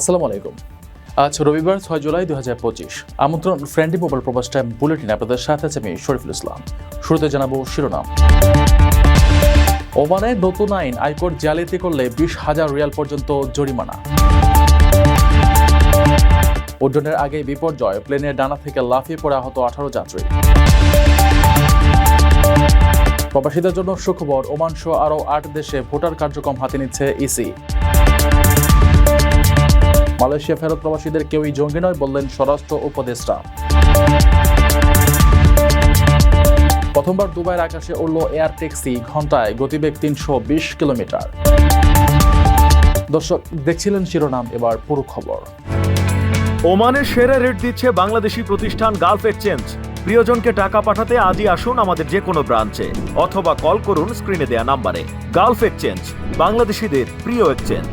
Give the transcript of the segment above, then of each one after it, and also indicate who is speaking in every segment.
Speaker 1: আসসালামু আলাইকুম। আজ রবিবার ছয় জুলাই দু হাজার পঁচিশ। আমন্ত্রণ friendly mobile Probash time bulletin আপনাদের সাথে আছে আমি শরীফুল ইসলাম। শুরুতে জানাব শিরোনাম। ওমানের নতুন আইন আয়কর জালিয়াতি করলে বিশ হাজার রিয়াল পর্যন্ত জরিমানা। উড্ডয়নের আগে বিপর্যয়, প্লেনের ডানা থেকে লাফিয়ে পড়ে আহত আঠারো যাত্রী। প্রবাসীদের জন্য সুখবর, ওমান সহ আরও আট দেশে ভোটার কার্যক্রম হাতে নিচ্ছে ইসি। মালয়েশিয়া ফেরত প্রবাসীদের কেউই জঙ্গি নয় বললেন স্বরাষ্ট্র উপদেষ্টা। প্রথমবার দুবাইয়ের আকাশে উড়ল এয়ার ট্যাক্সি, ঘন্টায় গতিবেগ তিনশো বিশ কিলোমিটার। দর্শক, দেখছিলেন শিরোনাম, এবার পুরো খবর।
Speaker 2: ওমানের সেরা রেট দিচ্ছে বাংলাদেশি প্রতিষ্ঠান গালফ এক্সচেঞ্জ। প্রিয়জনকে টাকা পাঠাতে আজই আসুন আমাদের যে কোনো ব্রাঞ্চে, অথবা কল করুন স্ক্রিনে দেয়া নাম্বারে। গালফ এক্সচেঞ্জ, বাংলাদেশিদের প্রিয় এক্সচেঞ্জ।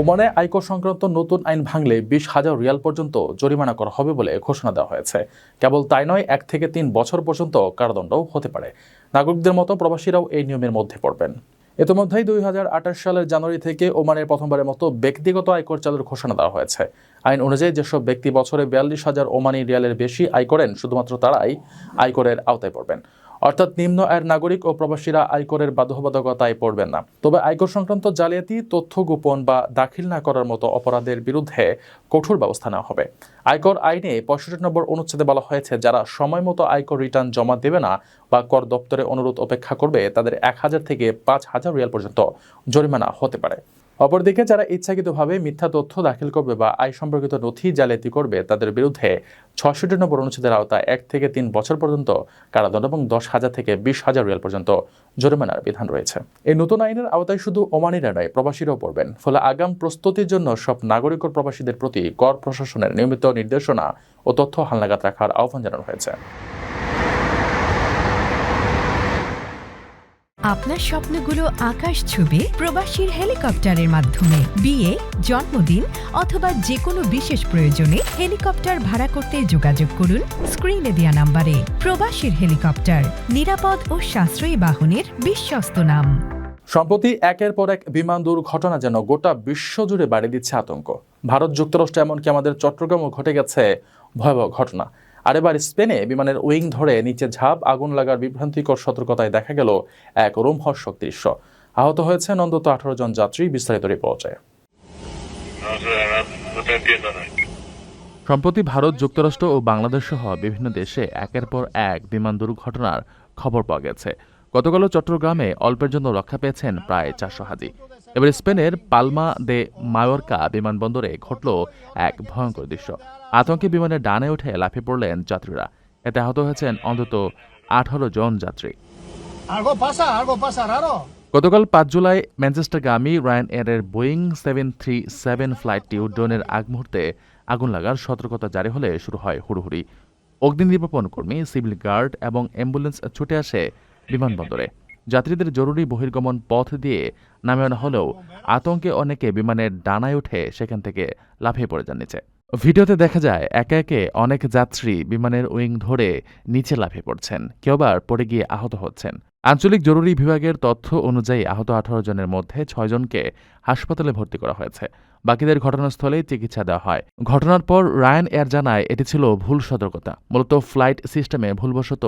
Speaker 1: ওমানে আয়কর সংক্রান্ত নতুন আইন ভাঙলে বিশ হাজার রিয়াল পর্যন্ত জরিমানা করা হবে বলে ঘোষণা দেওয়া হয়েছে। কেবল তাই নয়, এক থেকে তিন বছর পর্যন্ত কারাদণ্ডও হতে পারে। নাগরিকদের মতো প্রবাসীরাও এই নিয়মের মধ্যে পড়বেন। ইতিমধ্যেই দুই হাজার আঠাশ সালের জানুয়ারি থেকে ওমানের প্রথমবারের মতো ব্যক্তিগত আয়কর চালুর ঘোষণা দেওয়া হয়েছে। আইন অনুযায়ী যেসব ব্যক্তি বছরে বিয়াল্লিশ হাজার ওমানি রিয়ালের বেশি আয় করেন, শুধুমাত্র তারাই আয়করের আওতায় পড়বেন। অর্থাৎ নিম্ন আয়ের নাগরিক ও প্রবাসীরা আয়করের বাধ্যবাধকতায় পড়বেন না। তবে আয়কর সংক্রান্ত জালিয়াতি, তথ্য গোপন বা দাখিল না করার মতো অপরাধের বিরুদ্ধে কঠোর ব্যবস্থা নেওয়া হবে। আয়কর আইনে পঁয়ষট্টি নম্বর অনুচ্ছেদে বলা হয়েছে, যারা সময় মতো আয়কর রিটার্ন জমা দেবে না বা কর দপ্তরে অনুরোধ অপেক্ষা করবে, তাদের এক হাজার থেকে পাঁচ হাজার রিয়াল পর্যন্ত জরিমানা হতে পারে। অপরদিকে যারা ইচ্ছাকৃতভাবে মিথ্যা তথ্য দাখিল করবে বা আয় সম্পর্কিত নথি জালিয়াতি করবে, তাদের বিরুদ্ধে ছষট্টি নম্বর অনুচ্ছেদের আওতায় এক থেকে তিন বছর পর্যন্ত কারাদণ্ড এবং দশ হাজার থেকে বিশ হাজার রিয়াল পর্যন্ত জরিমানার বিধান রয়েছে। এই নতুন আইনের আওতায় শুধু ওমানিরা নয় প্রবাসীরাও পড়বেন, ফলে আগাম প্রস্তুতির জন্য সব নাগরিক ও প্রবাসীদের প্রতি কর প্রশাসনের নিয়মিত নির্দেশনা ও তথ্য হালনাগাদ রাখার আহ্বান জানানো হয়েছে।
Speaker 3: আপনার স্বপ্নগুলো আকাশ ছুবে প্রবাসীর হেলিকপ্টারের মাধ্যমে। বিয়ে, জন্মদিন অথবা যে কোনো বিশেষ প্রয়োজনে হেলিকপ্টার ভাড়া করতে যোগাযোগ করুন স্ক্রিনে দেয়া নাম্বারে। প্রবাসীর হেলিকপ্টার, নিরাপদ ও সাশ্রয়ী বাহনের বিশ্বস্ত নাম।
Speaker 1: সম্প্রতি একের পর এক বিমান দুর্ঘটনা যেন গোটা বিশ্বজুড়ে বাড়ি দিচ্ছে আতঙ্ক। ভারত যুক্তরাষ্ট্র এমনকি আমাদের চট্টগ্রামও ঘটে গেছে ভয়াবহ ঘটনা। আর এবার স্পেনে বিমানের উইং ধরে নিচে ঝাঁপ, আগুন লাগার বিভ্রান্তিকর সতর্কতায় দেখা গেল এক রোমহর্ষক দৃশ্য। আহত হয়েছেন অন্তত আঠারো জন যাত্রী, বিস্তারিত রিপোর্টে.
Speaker 4: সম্প্রতি ভারত, যুক্তরাষ্ট্র ও বাংলাদেশ সহ বিভিন্ন দেশে একের পর এক বিমান দুর্ঘটনার খবর পাওয়া গেছে। গতকাল চট্টগ্রামে অল্পের জন্য রক্ষা পেয়েছেন প্রায় চারশো হাজি। এবার স্পেনের পালমা দে মায়োরকা বিমানবন্দরে ঘটল এক ভয়ঙ্কর দৃশ্য। আতঙ্কে বিমানের ডানে উঠে লাফিয়ে পড়লেন যাত্রীরা। এতে আহত হয়েছেন অন্তত আঠারো জন যাত্রী. গতকাল পাঁচ জুলাই ম্যানচেস্টারগামী রায়ান এয়ারের বোয়িং সেভেন থ্রি সেভেন ফ্লাইটটি উড্ডয়নের আগ মুহূর্তে আগুন লাগার সতর্কতা জারি হলে শুরু হয় হুড়ুহুড়ি। অগ্নি নির্বাপন কর্মী সিভিল গার্ড এবং অ্যাম্বুলেন্স ছুটে আসে বিমানবন্দরে। যাত্রীদের জরুরি বহির্গমন পথ দিয়ে নামে আনা হলেও আতঙ্কে অনেকে বিমানের ডানায় উঠে সেখান থেকে লাফিয়ে পড়ে যান নিচে। ভিডিওতে দেখা যায়, একে একে অনেক যাত্রী বিমানের উইং ধরে নিচে লাফিয়ে পড়ছেন, কেউ আবার পড়ে গিয়ে আহত হচ্ছেন। আঞ্চলিক জরুরি বিভাগের তথ্য অনুযায়ী আহত আঠারো জনের মধ্যে ছয়জনকে হাসপাতালে ভর্তি করা হয়েছে। বাকিদের ঘটনাস্থলেই চিকিৎসা দেওয়া হয়। ঘটনার পর রায়ান এয়ার জানায়, এটি ছিল ভুল সতর্কতা। মূলত ফ্লাইট সিস্টেমে ভুলবশত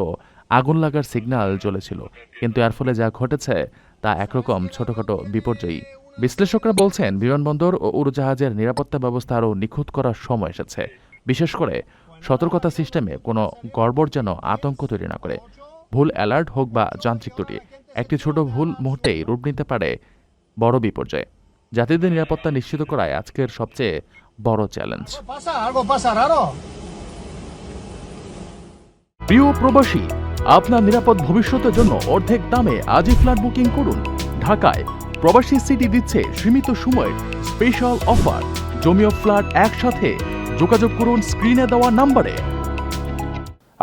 Speaker 4: আগুন লাগার সিগন্যাল চলেছিল কিন্তু এর ফলে যা ঘটেছে তা একরকম ছোটখাটো বিপর্যয়ী বিশ্লেষকরা বলছেন, বিমানবন্দর ও উড়োজাহাজের নিরাপত্তা ব্যবস্থা আরও নিখুঁত করার সময় এসেছে। বিশেষ করে সতর্কতা সিস্টেমে কোনো গড়বড় যেন আতঙ্ক তৈরি না করে। ভুল অ্যালার্ট হোক বা যান্ত্রিক ত্রুটি, একটি ছোট ভুল মুহূর্তেই রূপ নিতে পারে বড় বিপর্যয়। যাত্রীদের নিরাপত্তা নিশ্চিত করায় আজকের সবচেয়ে বড় চ্যালেঞ্জ। প্রিয় প্রবাসী, আপনার নিরাপদ ভবিষ্যতের জন্য অর্ধেক দামে আজই ফ্ল্যাট বুকিং করুন। ঢাকায় প্রবাসী সিটি দিচ্ছে সীমিত সময়ের স্পেশাল অফার জমিও ফ্ল্যাট একসাথে। যোগাযোগ করুন স্ক্রিনে দেওয়া নাম্বারে।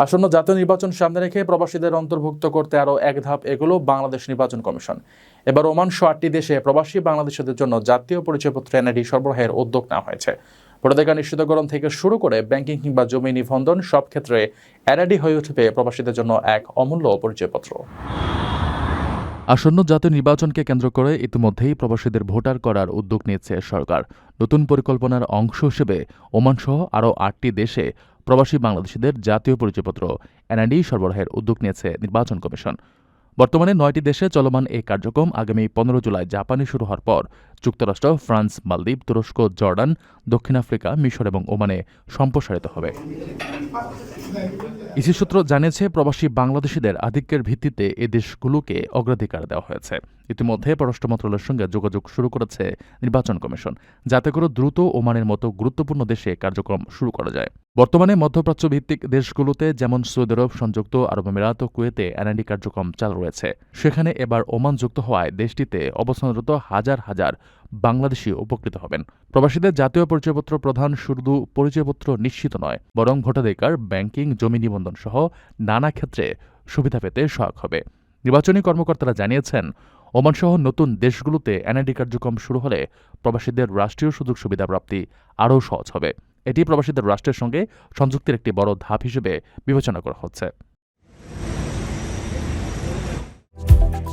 Speaker 1: আসন্ন জাতীয় নির্বাচন সামনে রেখে প্রবাসীদের অন্তর্ভুক্ত করতে আরও এক ধাপ এগুলো বাংলাদেশ নির্বাচন কমিশন। এবার ওমান আটটি দেশে প্রবাসী বাংলাদেশিদের জন্য জাতীয় পরিচয়পত্র এনআইডি সরবরাহের উদ্যোগ নেওয়া হয়েছে। ভোটাধিকার নিশ্চিতকরণ থেকে শুরু করে ব্যাংকিং কিংবা জমি নিবন্ধন সব ক্ষেত্রে এনআইডি হয়ে উঠবে প্রবাসীদের জন্য এক অমূল্য পরিচয়পত্র। আসন্ন জাতীয় নির্বাচনকে কেন্দ্র করে ইতিমধ্যেই প্রবাসীদের ভোটার করার উদ্যোগ নিয়েছে সরকার। নতুন পরিকল্পনার অংশ হিসেবে ওমান সহ আরও আটটি দেশে প্রবাসী বাংলাদেশিদের জাতীয় পরিচয়পত্র, এনআইডি সরবরাহের উদ্যোগ নিয়েছে নির্বাচন কমিশন। বর্তমানে নয়টি দেশে চলমান এই কার্যক্রম আগামী পনেরো জুলাই জাপানে শুরু হওয়ার পর যুক্তরাষ্ট্র, ফ্রান্স, মালদ্বীপ, তুরস্ক, জর্ডান, দক্ষিণ আফ্রিকা, মিশর এবং ওমানে সম্প্রসারিত হবে। ইসি সূত্র জানিয়েছে, প্রবাসী বাংলাদেশিদের আধিক্যের ভিত্তিতে এ দেশগুলোকে অগ্রাধিকার দেওয়া হয়েছে। ইতিমধ্যে পররাষ্ট্র মন্ত্রণালয়ের সঙ্গে যোগাযোগ শুরু করেছে নির্বাচন কমিশন, যাতে করে দ্রুত ওমানের মতো গুরুত্বপূর্ণ দেশে কার্যক্রম শুরু করা যায়। বর্তমানে মধ্যপ্রাচ্য ভিত্তিক দেশগুলোতে যেমন সৌদি আরব, সংযুক্ত আরব আমিরাত ও কুয়েতে এনআইডি কার্যক্রম চালু রয়েছে। সেখানে এবার ওমান যুক্ত হওয়ায় দেশটিতে অবস্থানরত হাজার হাজার বাংলাদেশি উপকৃত হবেন। প্রবাসীদের জাতীয় পরিচয়পত্র প্রধান শুধু পরিচয়পত্র নিশ্চিত নয়, বরং ভোটাধিকার, ব্যাংকিং, জমি নিবন্ধন সহ নানা ক্ষেত্রে সুবিধা পেতে সহায়ক হবে। নির্বাচনী কর্মকর্তারা জানিয়েছেন, ওমানসহ নতুন দেশগুলোতে এনআইডি কার্যক্রম শুরু হলে প্রবাসীদের রাষ্ট্রীয় সুযোগ সুবিধা প্রাপ্তি আরও সহজ হবে। এটি প্রবাসীদের রাষ্ট্রের সঙ্গে সংযুক্তির একটি বড় ধাপ হিসেবে বিবেচনা করা হচ্ছে।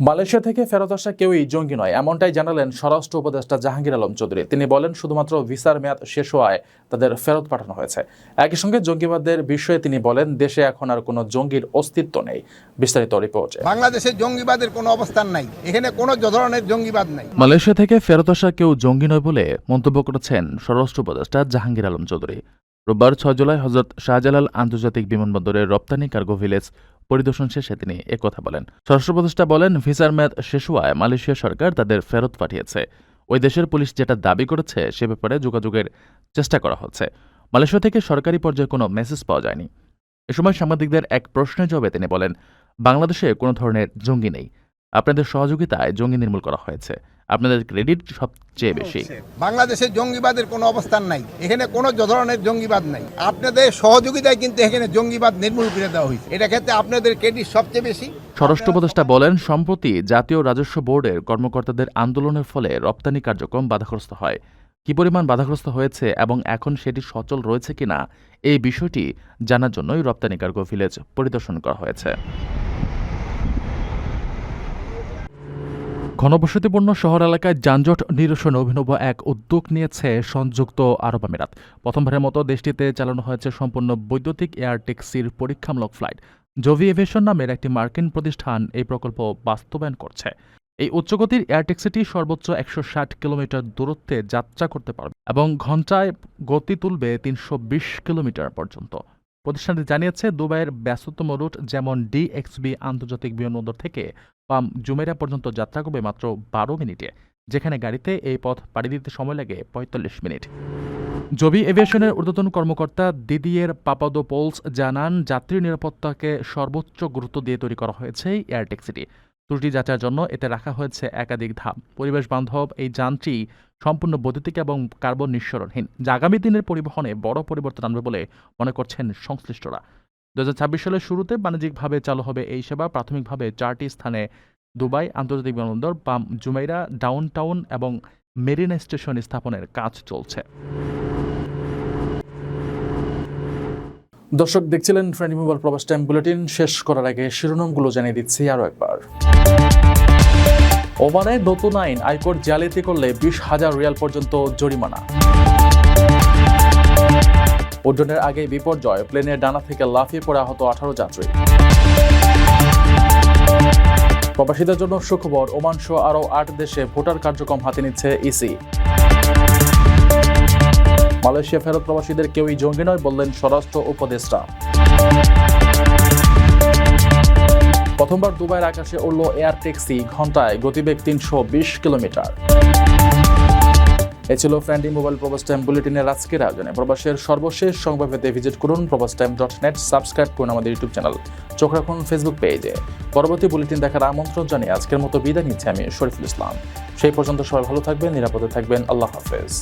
Speaker 5: মালয়েশিয়া থেকে ফেরত আসা কেউই জঙ্গি নয় এমনটাই জানালেন স্বরাষ্ট্র উপদেষ্টা জাহাঙ্গীর আলম চৌধুরী। তিনি বলেন শুধুমাত্র ভিসার মেয়াদ শেষ হওয়ায় তাদের ফেরত পাঠানো হয়েছে। একই সঙ্গে জঙ্গিবাদের বিষয়ে তিনি বলেন দেশে এখন আর কোনো জঙ্গির অস্তিত্ব নেই। বিস্তারিত রিপোর্টে।
Speaker 6: বাংলাদেশে জঙ্গিবাদের কোনো অবস্থান নাই। এখানে কোনো ধরনের জঙ্গিবাদ নাই।
Speaker 1: মালয়েশিয়া থেকে ফেরত আসা কেউ জঙ্গি নয় বলে মন্তব্য করেছেন স্বরাষ্ট্র উপদেষ্টা জাহাঙ্গীর আলম চৌধুরী। রোববার ছয় জুলাই হজরত শাহজালাল আন্তর্জাতিক বিমানবন্দরের রপ্তানি কার্গো ভিলেজ পরিদর্শন শেষে তিনি একথা বলেন। স্বরাষ্ট্র উপদেষ্টা বলেন, ভিসার মেয়াদ শেষ হওয়ায় মালয়েশিয়া সরকার তাদের ফেরত পাঠিয়েছে। ওই দেশের পুলিশ যেটা দাবি করেছে সে ব্যাপারে যোগাযোগের চেষ্টা করা হচ্ছে। মালয়েশিয়া থেকে সরকারি পর্যায়ে কোনো মেসেজ পাওয়া যায়নি। এ সময় সাংবাদিকদের এক প্রশ্নের জবাবে তিনি বলেন, বাংলাদেশে কোনো ধরনের জঙ্গি নেই। আপনাদের সহযোগিতায় জঙ্গি নির্মূল করা হয়েছে। আপনাদের ক্রেডিট সবচেয়ে বেশি।
Speaker 6: বাংলাদেশে জঙ্গিবাদের কোনো অবস্থান নাই। এখানে কোনো ধরনের জঙ্গিবাদ নাই। আপনাদের সহযোগিতায় কিন্তু এখানে জঙ্গিবাদ নির্মূল করে দেওয়া হয়েছে। এটা ক্ষেত্রে আপনাদের ক্রেডিট সবচেয়ে বেশি।
Speaker 1: স্বরাষ্ট্র উপদেষ্টা বলেন সম্প্রতি জাতীয় রাজস্ব বোর্ডের কর্মকর্তাদের আন্দোলনের ফলে রপ্তানি কার্যক্রম বাধাগ্রস্ত হয়। কি পরিমাণ বাধাগ্রস্ত হয়েছে এবং এখন সেটি সচল রয়েছে কিনা এই বিষয়টি জানার জন্যই রপ্তানি কার্গো ভিলেজ পরিদর্শন করা হয়েছে। ঘনবসতিপূর্ণ শহর এলাকায় যানজট নিরসনে অভিনব এক উদ্যোগ নিয়েছে সংযুক্ত আরব আমিরাত। প্রথমবারের মতো দেশটিতে চালানো হয়েছে সম্পূর্ণ বৈদ্যুতিক এয়ার ট্যাক্সির পরীক্ষামূলক ফ্লাইট। জভি এভিয়েশন নামের একটি মার্কিন প্রতিষ্ঠান এই প্রকল্প বাস্তবায়ন করছে। এই উচ্চগতির এয়ার ট্যাক্সিটি সর্বোচ্চ একশো ষাট কিলোমিটার দূরত্বে যাত্রা করতে পারবে এবং ঘন্টায় গতি তুলবে তিনশো বিশ কিলোমিটার পর্যন্ত। প্রতিষ্ঠানটি জানিয়েছে, দুবাইয়ের ব্যস্ততম রুট যেমন ডিএক্সবি আন্তর্জাতিক বিমানবন্দর থেকে পাম জুমেরা পর্যন্ত যাত্রা করবে মাত্র বারো মিনিটে, যেখানে গাড়িতে এই পথ পাড়ি দিতে সময় লাগে পঁয়তাল্লিশ মিনিট। জবি এভিয়েশনের ঊর্ধ্বতন কর্মকর্তা দিদিয়ের পাপাদোপোলস জানান, যাত্রী নিরাপত্তাকে সর্বোচ্চ গুরুত্ব দিয়ে তৈরি করা হয়েছে এই এয়ার ট্যাক্সিটি। ত্রুটি যাচাইয়ের জন্য এতে রাখা হয়েছে একাধিক ধাপ। পরিবেশ বান্ধব এই যানটি সম্পূর্ণ বৈদ্যুতিক এবং কার্বন নিঃসরণহীন। যা আগামী দিনের পরিবহনে বড় পরিবর্তন আনবে বলে মনে করছেন সংশ্লিষ্টরা। দু সালের শুরুতে বাণিজ্যিকভাবে চালু হবে এই সেবা। প্রাথমিকভাবে চারটি স্থানে দুবাই, আন্তর্জাতিক বিমানবন্দর, পাম জুমাইরা, ডাউনটাউন এবং মেরিনা স্টেশন স্থাপনের কাজ চলছে।
Speaker 5: দর্শক, দেখছিলেন friend mobile Probash time bulletin. শেষ করার আগে শিরোনামগুলো জানিয়ে দিচ্ছি আরও একবার। ওমানে নতুন আইন আয়কর জালিয়াতি করলে বিশ হাজার রিয়াল পর্যন্ত জরিমানা। উড্ডয়নের আগে বিপর্যয় প্লেনের ডানা থেকে লাফিয়ে পড়ে আহত আঠারো যাত্রী। প্রবাসীদের জন্য সুখবর, ওমান সহ আরও আট দেশে ভোটার কার্যক্রম হাতে নিচ্ছে ইসি। মালয়েশিয়া ফেরত প্রবাসীদের কেউই জঙ্গি নয় বললেন স্বরাষ্ট্র উপদেষ্টা। প্রথমবার দুবাইয়ের আকাশে উড়ল এয়ার ট্যাক্সি, ঘন্টায় গতিবেগ তিনশো বিশ কিলোমিটার। এ ছিল ফ্রেন্ডি মোবাইল প্রবাস টাইম বুলেটিনের আজকের আয়োজনে। প্রবাসের সর্বশেষ সংবাদ পেতে ভিজিট করুন প্রবাস টাইম ডট নেট সাবস্ক্রাইব করুন আমাদের ইউটিউব চ্যানেল। চোখ রাখুন ফেসবুক পেজে। পরবর্তী বুলেটিন দেখার আমন্ত্রণ জানিয়ে আজকের মতো বিদায় নিচ্ছে আমি শরীফুল ইসলাম। সেই পর্যন্ত সবাই ভালো থাকবেন, নিরাপদে থাকবেন। আল্লাহ হাফেজ।